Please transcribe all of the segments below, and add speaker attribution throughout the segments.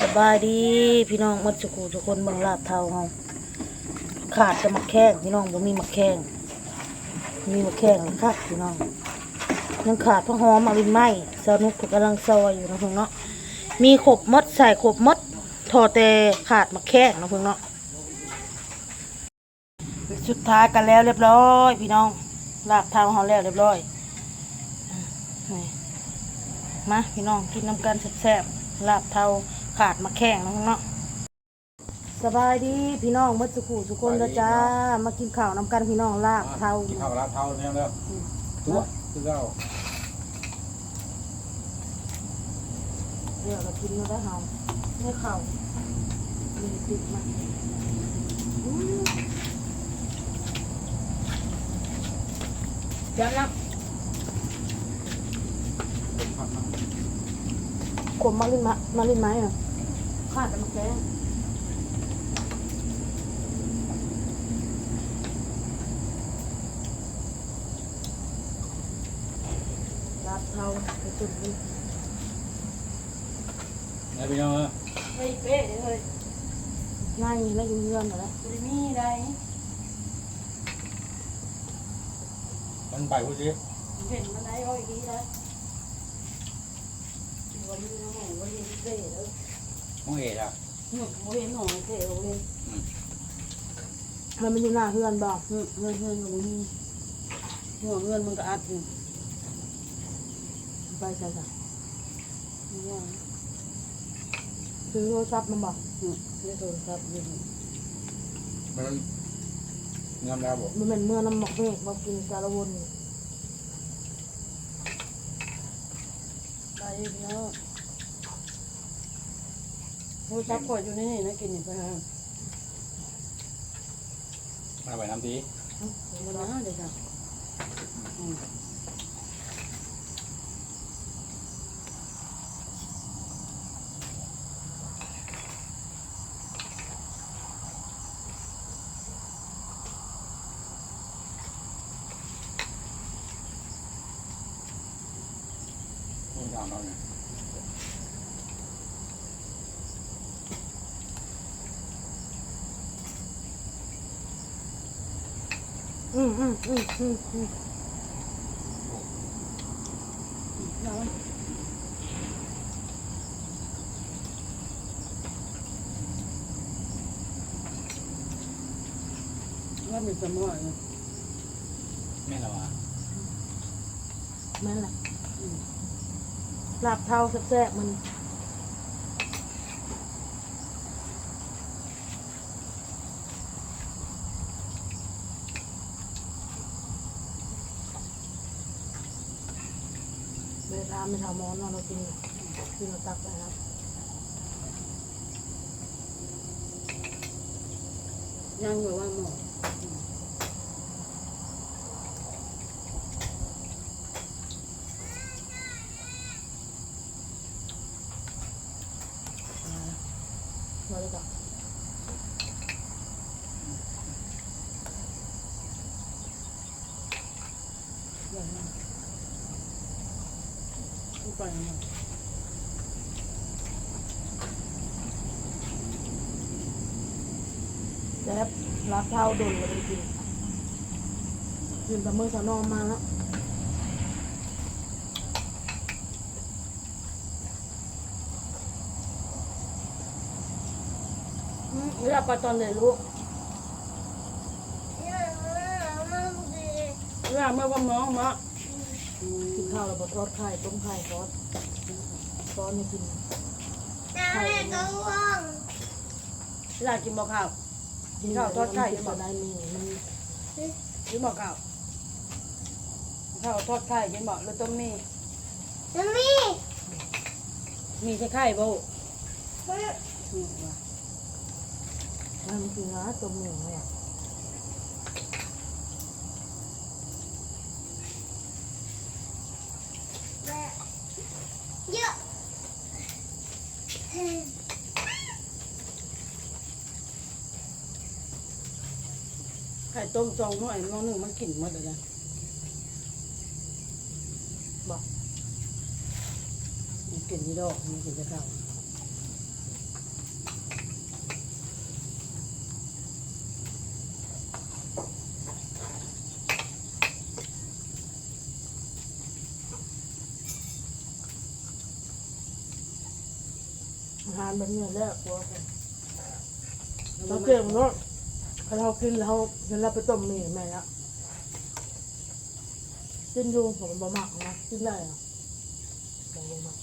Speaker 1: สบายดีพี่น้องมัดสุขุทุกคนเบิ่งลาบเทาเฮาขาดจะมักแข้งพี่น้องบ่มีมักแข้งมีมักแข้งคักพี่น้องยังขาดพระหอมมาลินไหมสนุกกำลังซอยอยู่นะเพิ่งเนาะมีขบมดใส่ขบมดทอแต่ขาดมักแข้งนะเพิ่งเนาะสุดท้ายกันแล้วเรียบร้อย พี่น้องลาบเทาเฮาแล้วเรียบร้อยมาพี่น้องกินน้ำกันแซ่บๆลาบเทา ขาดมักแข้งนะเพิ่งเนาะสบายดีพี่น้องมื่อสุขุสุคนนะจ้า มากินข้าวน้ำกันพี่น้องลาบเทา
Speaker 2: กินข้าวลาบเท่าเนี่ยแล้วตัวคือเรา
Speaker 1: เดี๋ยวเรากินมาได้เฮาเนื้ข่าวมีติดมา
Speaker 3: เดี๋ยวนะ
Speaker 1: ขมมาลิ้นมามาลิ้นไม้อะ ขาดแต่มาแกงลาบเทาไปตุ่นนี่
Speaker 2: ไงพี่น้อง
Speaker 3: เฮ้ยเป๊ะเลย
Speaker 1: ง่ายแล้วอยืนเงื่อนเหรอ
Speaker 3: บริมีได้
Speaker 2: มันไปพูดสิ
Speaker 3: เห็นมันได้อ้อยดีนะวันนี้น้องหงวันนี้เป๊ะเลย
Speaker 2: ห้องเอ็ดอะ
Speaker 3: หนูเห็นหงเป๊ะเลย
Speaker 1: มันเป็นอยู่หน้าเฮือนบอก
Speaker 3: เงินเงินเงินกับมีหัวเงินมันก็อัดอยู่
Speaker 1: ไปใส่จ้ะ
Speaker 3: ว่า
Speaker 1: ซื้อโทรศัพท์มันบอก
Speaker 3: เรียกโทรศัพท์อยู่
Speaker 2: มันเงินแล้วบอก
Speaker 1: มันเป็นเมื่อน้ำหมอกเมฆมากินสารวน
Speaker 3: ไปแล้วโท รศัพท์กดอยู่นี่นะกินอยู่ไปฮะ
Speaker 2: มาไปน้ำที
Speaker 3: มันนะเดี๋ยวจ้ะ
Speaker 2: นี่ทำเราเนี่ย
Speaker 1: อืมอืมอืมอืมอืม
Speaker 3: แล้วว่ามีสมองนะ
Speaker 2: แม่เราอะ
Speaker 1: แม่นแหละลาบเทาแซ่บๆมันเวลา ไม่ทำมอนนาะเรากินกินเราตักไปครับ
Speaker 3: ยังแบบว่าหมอ
Speaker 1: มาเลยจ้ะ
Speaker 3: ไปน ก่
Speaker 1: อนจะรับรับเท่าโดนลเลจริงๆยืนตะเมือสนอมมาแล้วเวลาปไปตอนไหนลูก
Speaker 3: เวลาเมื่อวันน้องมา
Speaker 1: ข้าวแล้วบทอดไข่ต้มไข่ซอสซอสไม่กิน
Speaker 3: เวลากินบ่ข้าว กินข้าวทอดไข่
Speaker 1: กินบ่ได้มีมัน
Speaker 3: กินบ่ข้าวข้าวทอดไข่กินบ่หรือต้มมีมีใช่ไข่บ่อืมว่ะ
Speaker 1: มันกินนะต้มหมูเนี่
Speaker 3: ไข่ต้มจองหน่อยมองหนึ่งมันกลิ่นหมดเลยนะ
Speaker 1: บอก
Speaker 3: มันกลิ่นนี่ดอกมันกลิ่นจะเข้า
Speaker 1: อาหารแบบนี้แหละกลัวกัเแล้วเมันเนาะ ถ้าเรากินแล้วเห็นเราไปต้มหมี่แม่ละกินอยูผมบ่มักนะกินได้อะบ่บ่มัก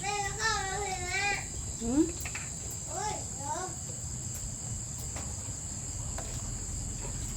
Speaker 4: แม่เข้าแล้วเลยนะ
Speaker 3: หืม
Speaker 4: โอ้ยเดี๋ยว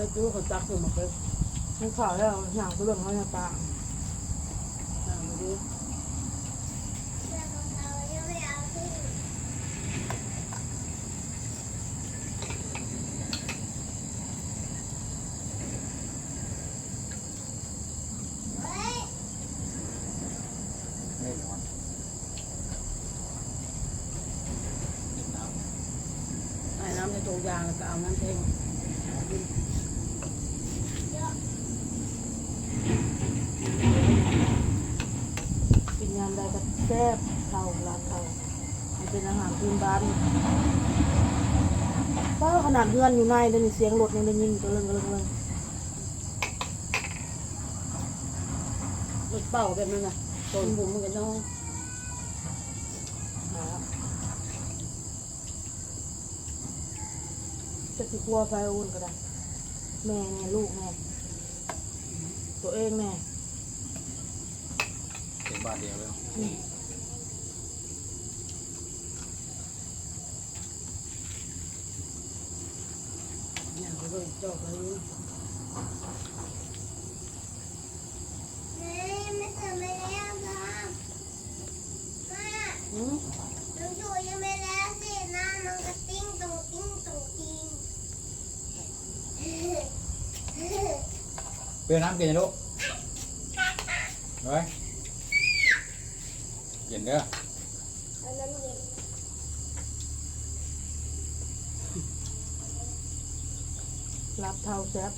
Speaker 1: เหลืองมัน
Speaker 3: ไปดูเขาจักอยู่มาเลย
Speaker 1: มันขาวแล้วหนังตัวเหลืองเขาจะตา
Speaker 3: อ่ามาดู
Speaker 4: แม่ของเขายังไม่เอาขึ้นเฮ้ย
Speaker 2: ไม่ร้อนเด็ดน้
Speaker 3: ไอ้น้ำในโถยางแล้วก็เอาน้ำเทง
Speaker 1: กินยามใดก็ แซ่บเท่าร้านเท่ามันเป็นอาหารพื้นบ้านก็ขนาดเพื่อนอยู่ในได้ยินเสียงรถยังได้ยินก็เรื่องก็เรื่องเรื่อง
Speaker 3: รถเป่าแบบนั้นน่ะโดนบุ๋มมันกันน้อง
Speaker 1: หาจะติกลัวไฟอุ่นก็ได้ แม่แน่ลูกแน่ตัวเองแน่
Speaker 2: เป็นบ้านเดียวแล้ว
Speaker 3: เนี่ยเขาเลยจอกเลย
Speaker 4: แม่ไม่ทำไม่แล้วครับแม่
Speaker 3: หืม
Speaker 4: น้องชูยังไม่แล้วสินะน้องกระติ้งตรงติ้งตรงติ้ง
Speaker 2: เปรี้ยวน้ำกินนะลูกเฮ้ยเย็นเด้อ
Speaker 4: เอาน้ำเย็น
Speaker 1: รับเท่าแซ่บ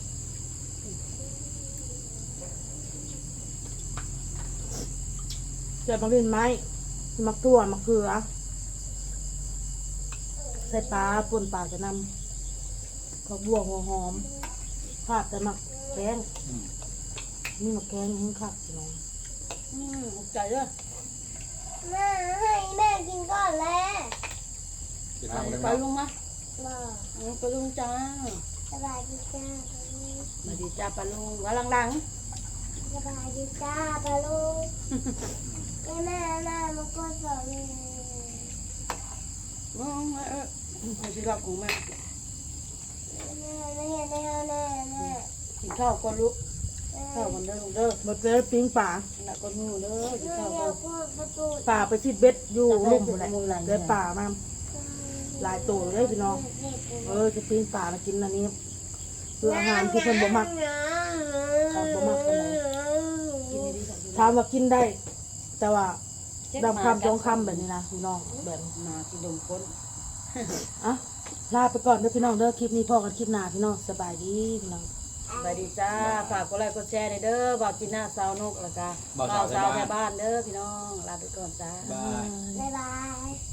Speaker 1: เจ็บบางทีไม้มักถั่วมักเขือใส่ปลาป่นปลาจะนำข้าวบัวหัวหอมภาดแต่มักแกง
Speaker 2: อืม
Speaker 1: นี่มักแกงให้ขับพี่น้อง
Speaker 3: อืมขอบใจเด้อ
Speaker 4: แม่ให้แม่กินก่อนแล้ว
Speaker 2: กิน
Speaker 3: ไป
Speaker 2: น้ำเลย
Speaker 3: ไป
Speaker 2: ไหม
Speaker 3: ลุงมา
Speaker 4: มา
Speaker 3: เอาไปลุงจ้า
Speaker 4: สบายดีจ้า
Speaker 3: มาดีจ้าปลาลุงกำลังดัง
Speaker 4: สบายดีจ้าปาลูกแม่แม่แม่มากดสอนเลย
Speaker 3: อืมเออไอ้ที่รักของแม่
Speaker 4: แม่ไม่เห็นได้เอาแน่แม่
Speaker 3: กินข้าวก่อนลูกข้าวก่อนเด้อลูกเด้อ
Speaker 1: มาเจอปิ้งป่า
Speaker 3: หนักก่อนมือเด้อกินข้าวก่อกน
Speaker 4: พูดประตู
Speaker 1: ป่าไปสิเบ็ดอยู่ลุ่มหมดแหละเดินป่ามา หลายตัวเลยพี่น้อง เออจะปิ้งป่ามากินอันนี้คืออาหารที่เพิ่นบ่มักครับบ่มักปานใด
Speaker 3: กินดีๆค่ะ
Speaker 1: ถามว่ากินได้ แต่ว่าดำคำจองคำแบบนี้นะพี่น้องแบบนี้
Speaker 3: มากินดมก้น
Speaker 1: อะลาไปก่อนเด้อพี่น้องเด้อคลิปนี้พอกันคลิปหน้าพี่น้องสบายดีพี่น้อง
Speaker 3: ไปดีจ้า ฝากกดไลค์กดแชร์หน่อยเด้อบ่าวจินหน้าสาวนกแล้วก็บ่าวสาวแม่บ้านเด้อพี่น้อง ลาไปก่อนจ้า
Speaker 2: บาย
Speaker 4: บ๊ายบาย